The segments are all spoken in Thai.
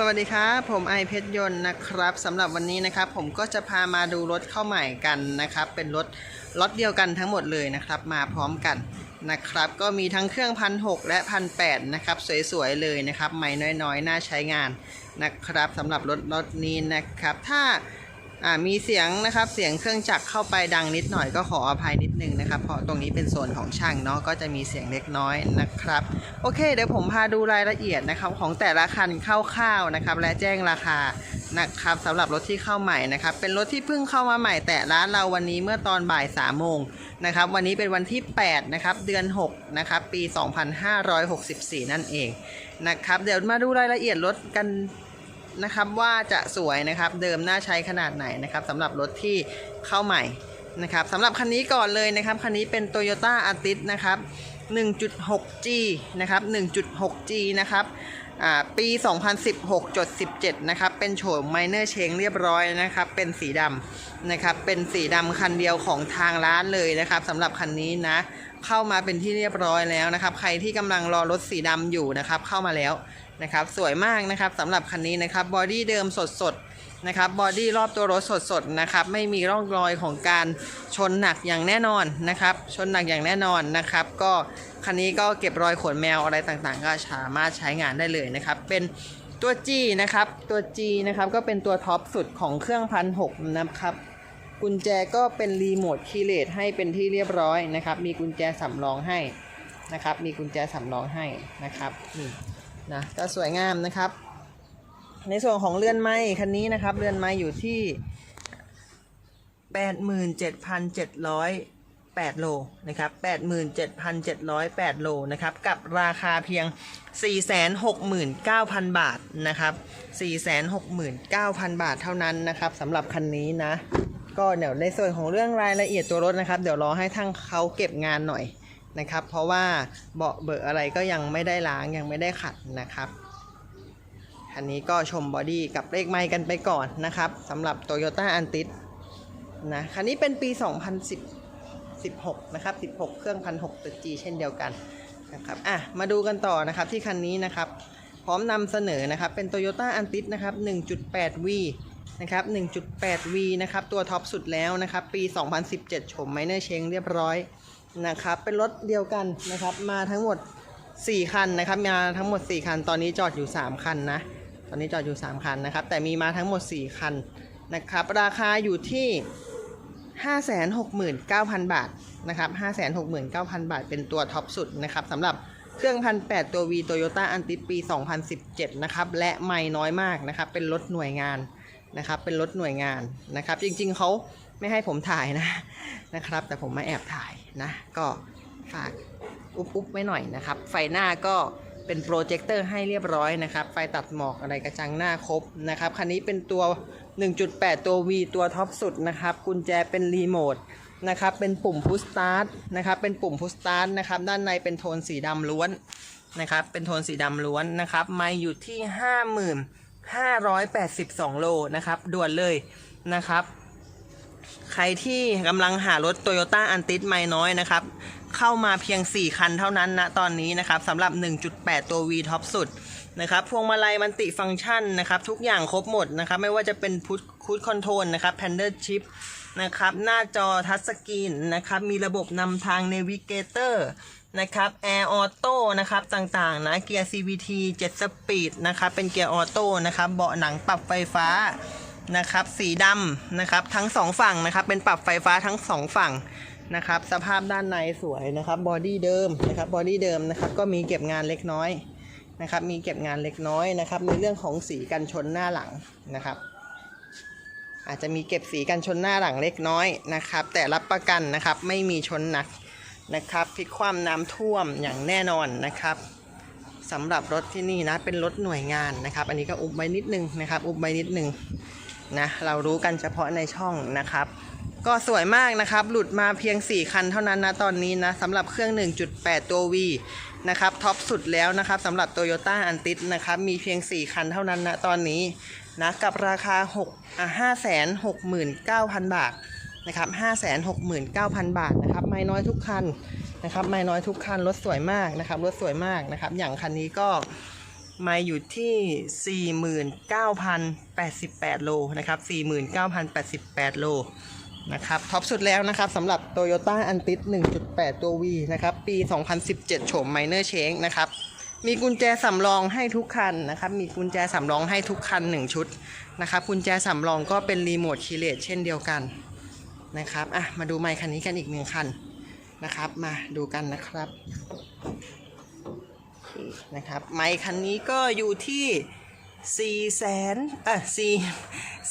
สวัสดีครับผมไอเพชรยนต์นะครับสำหรับวันนี้นะครับ ผมก็จะพามาดูรถเข้าใหม่กันนะครับ เป็นรถรถเดียวกันทั้งหมดเลยนะครับ มาพร้อมกันนะครับ ก็มีทั้งเครื่องพันหและพันแนะครับ สวยๆเลยนะครับ ใหม่น้อยๆ น่าใช้งานนะครับสำหรับรถรถนี้นะครับ ถ้า อ่ามีเสียงนะครับเสียงเครื่องจักรเข้าไปดังนิดหน่อยก็ขออภัยนิดนึงนะครับ เพราะตรงนี้เป็นโซนของช่างเนาะก็จะมีเสียงเล็กน้อยนะครับ โอเค เดี๋ยวผมพาดูรายละเอียดนะครับของแต่ละคันคร่าวๆนะครับ และแจ้งราคานะครับสำหรับรถที่เข้าใหม่นะครับ เป็นรถที่เพิ่งเข้ามาใหม่แต่ร้านเราวันนี้เมื่อตอนบ่าย3ามโมงนะครับ วันนี้เป็นวันที่ 8 นะครับ เดือน 6 นะครับ ปี 2564 นั่นเองนะครับ เดี๋ยวมาดูรายละเอียดรถกัน นะครับว่าจะสวยนะครับเดิมน่าใช้ขนาดไหนนะครับสำหรับรถที่เข้าใหม่นะครับสำหรับคันนี้ก่อนเลยนะครับคันนี้เป็น Toyota a r t i s นะครับ 1.6G นะครับ 1.6G นะครับปี 2016.17 นะครับ เป็นโฉม Minor Change เรียบร้อยนะครับ เป็นสีดำนะครับ เป็นสีดำคันเดียวของทางร้านเลยนะครับสำหรับคันนี้นะ เข้ามาเป็นที่เรียบร้อยแล้วนะครับ ใครที่กำลังรอรถสีดำอยู่นะครับ เข้ามาแล้ว นะครับสวยมากนะครับสำหรับคันนี้นะครับบอดี้เดิมสดๆนะครับบอดี้รอบตัวรถสดๆนะครับไม่มีร่องรอยของการชนหนักอย่างแน่นอนนะครับชนหนักอย่างแน่นอนนะครับ ก็คันนี้ก็เก็บรอยขนแมวอะไรต่างๆ ก็สามารถใช้งานได้เลยนะครับ เป็นตัว G นะครับตัว G นะครับก็เป็นตัวท็อปสุดของเครื่องพันหกนะครับกุญแจก็เป็นรีโมทคีเลสให้เป็นที่เรียบร้อยนะครับ มีกุญแจสำรองให้นะครับ มีกุญแจสำรองให้นะครับนี่ นะก็สวยงามนะครับ ในส่วนของเรือนไม้คันนี้นะครับเรือนไม้อยู่ที่87,708โลนะครับ87,708โลนะครับกับราคาเพียง469,000บาทนะครับ469,000บาทเท่านั้นนะครับสำหรับคันนี้นะก็เดี๋ยวในส่วนของเรื่องรายละเอียดตัวรถนะครับ เดี๋ยวรอให้ทั้งเขาเก็บงานหน่อย นะครับ เพราะว่าเบาะเบอร์อะไรก็ยังไม่ได้ล้างยังไม่ได้ขัดนะครับคันนี้ก็ชมบอดี้กับเลขไมค์กันไปก่อนนะครับสำหรับ Toyota a n t i s นะคันนี้เป็นปี2010 16 นะครับ 16 เครื่อง 1,600ตัว G เช่นเดียวกันนะครับอะมาดูกันต่อนะครับที่คันนี้นะครับพร้อมนำเสนอนะครับเป็น Toyota a n t i s นะครับ 1.8V นะครับ 1.8V นะครับ ตัวท็อปสุดแล้วนะครับ ปี 2017 ชมไมเนอร์เชงเรียบร้อย นะครับ เป็นรถเดียวกันนะครับ มาทั้งหมด 4 คันนะครับ มาทั้งหมด 4 คัน ตอนนี้จอดอยู่ 3 คันนะ ตอนนี้จอดอยู่ 3 คันนะครับ แต่มีมาทั้งหมด 4 คันนะครับ ราคาอยู่ที่ 569,000 บาทนะครับ 569,000 บาท เป็นตัวท็อปสุดนะครับสำหรับเครื่องพันแตัว V Toyota a n t i ปี 2017 นะครับ และไม่น้อยมากนะครับ เป็นรถหน่วยงานนะครับ เป็นรถหน่วยงานนะครับ จริงๆเขา ไม่ให้ผมถ่ายนะนะครับ แต่ผมมาแอบถ่ายนะ ก็ฝากอุ๊บๆไว้หน่อยนะครับ ไฟหน้าก็เป็นโปรเจคเตอร์ให้เรียบร้อยนะครับ ไฟตัดหมอกอะไรกระจังหน้าครบนะครับ คันนี้เป็นตัว 1.8 ตัว V ตัวท็อปสุดนะครับ กุญแจเป็นรีโมทนะครับ เป็นปุ่มพุชสตาร์ทนะครับ เป็นปุ่มพุชสตาร์ทนะครับ ด้านในเป็นโทนสีดำล้วนนะครับ เป็นโทนสีดำล้วนนะครับ ไม่อยู่ที่ 5582 โลนะครับ ด่วนเลยนะครับ ใครที่กำลังหารถ Toyota a n t i s ไม่น้อยนะครับ เข้ามาเพียง 4 คันเท่านั้นนะตอนนี้นะครับสำหรับ 1.8 ตัว V ท็อปสุดนะครับพวงมาลัยมันติฟังก์ชันนะครับทุกอย่างครบหมดนะครับไม่ว่าจะเป็นพุทคูดคอนโทรลนะครับแพนเดอร์ชิพนะครับหน้าจอทัชสกรีนนะครับมีระบบนำทางเนวิเกเตอร์นะครับแอร์ออโต้นะครับต่างๆนะเกียร์ CVT 7 สปีดนะครับเป็นเกียร์ออโต้นะครับเบาะหนังปรับไฟฟ้า นะครับ สีดำนะครับ ทั้งสองฝั่งนะครับ เป็นปรับไฟฟ้าทั้งสองฝั่งนะครับ สภาพด้านในสวยนะครับ บอดี้เดิมนะครับ บอดี้เดิมนะครับ ก็มีเก็บงานเล็กน้อยนะครับ มีเก็บงานเล็กน้อยนะครับ ในเรื่องของสีกันชนหน้าหลังนะครับ อาจจะมีเก็บสีกันชนหน้าหลังเล็กน้อยนะครับ แต่รับประกันนะครับ ไม่มีชนหนักนะครับพลิกคว่ำน้ำท่วมอย่างแน่นอนนะครับสำหรับรถที่นี่นะเป็นรถหน่วยงานนะครับ อันนี้ก็อุบไว้นิดนึงนะครับ อุบไว้นิดนึง นะเรารู้กันเฉพาะในช่องนะครับ ก็สวยมากนะครับ หลุดมาเพียง 4 คันเท่านั้นนะตอนนี้นะสำหรับเครื่อง 1.8 ตัว V นะครับท็อปสุดแล้วนะครับสำหรับ Toyota a n t i s นะครับมีเพียง 4 คันเท่านั้นนะตอนนี้นะกับราคา6อะ569,000 บาทนะครับ569,000 บาทนะครับไม่น้อยทุกคันนะครับไม่น้อยทุกคันรถสวยมากนะครับรถสวยมากนะครับ อย่างคันนี้ก็ มาอยู่ที่ 49,088 โลนะครับ 49,088 โลนะครับท็อปสุดแล้วนะครับสำหรับ Toyota a n t i s 1.8 ตัว V นะครับ ปี 2017 โฉม Minor Change นะครับ มีกุญแจสำรองให้ทุกคันนะครับ มีกุญแจสำรองให้ทุกคัน 1 ชุดนะครับ กุญแจสำรองก็เป็นรีโมทคีเลสเช่นเดียวกันนะครับ อะ มาดูไมค์คันนี้กันอีกหนึ่งคันนะครับ มาดูกันนะครับ นะครับไมค์คันนี้ก็อยู่ที่4 0 0แสนอะ4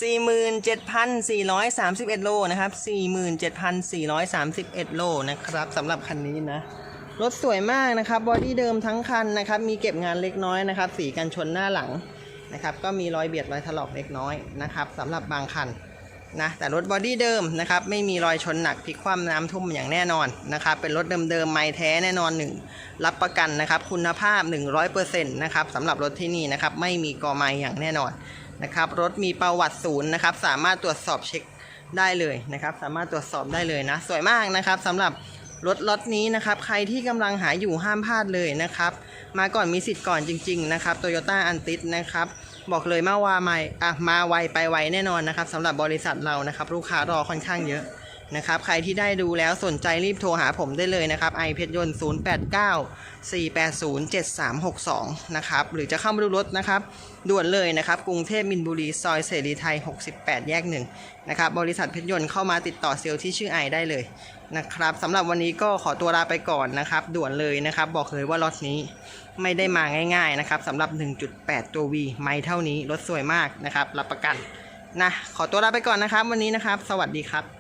47,431โลนะครับ47,431โลนะครับสำหรับคันนี้นะ รถสวยมากนะครับบอดี้เดิมทั้งคันนะครับ มีเก็บงานเล็กน้อยนะครับ สีกันชนหน้าหลังนะครับ ก็มีรอยเบียดรอยถลอกเล็กน้อยนะครับสำหรับบางคัน นะแต่รถบอดี้เดิมนะครับไม่มีรอยชนหนักพลิกคว่ำน้ำท่วมอย่างแน่นอนนะครับเป็นรถเดิมๆไม่แท้แน่นอนหนึ่งรับประกันนะครับคุณภาพ 100%นะครับสำหรับรถที่นี่นะครับไม่มีกอไม้อย่างแน่นอนนะครับรถมีประวัติศูนย์นะครับสามารถตรวจสอบเช็คได้เลยนะครับสามารถตรวจสอบได้เลยนะสวยมากนะครับสำหรับ รถล็อตนี้นะครับใครที่กำลังหาอยู่ห้ามพลาดเลยนะครับ มาก่อนมีสิทธิ์ก่อนจริง ๆ นะครับโตโยต้าอันติสนะครับบอกเลยมาว่าไม่อะมาไวไปไวแน่นอนนะครับสำหรับบริษัทเรานะครับ ลูกค้ารอค่อนข้างเยอะ นะครับ ใครที่ได้ดูแล้วสนใจรีบโทรหาผมได้เลยนะครับไอเพชรยนต์ 089 480 7362 นะครับ หรือจะเข้ามาดูรถนะครับ ด่วนเลยนะครับ กรุงเทพมินบุรี ซอยเสรีไทย 68 แยกหนึ่งนะครับ บริษัทเพชรยนต์เข้ามาติดต่อเซลล์ที่ชื่อไอได้เลยนะครับสำหรับวันนี้ก็ขอตัวลาไปก่อนนะครับ ด่วนเลยนะครับ บอกเลยว่ารถนี้ไม่ได้มาง่าย ๆนะครับสำหรับ 1.8 ตัว V ไม่เท่านี้รถสวยมากนะครับ รับประกันนะขอตัวลาไปก่อนนะครับ วันนี้นะครับ สวัสดีครับ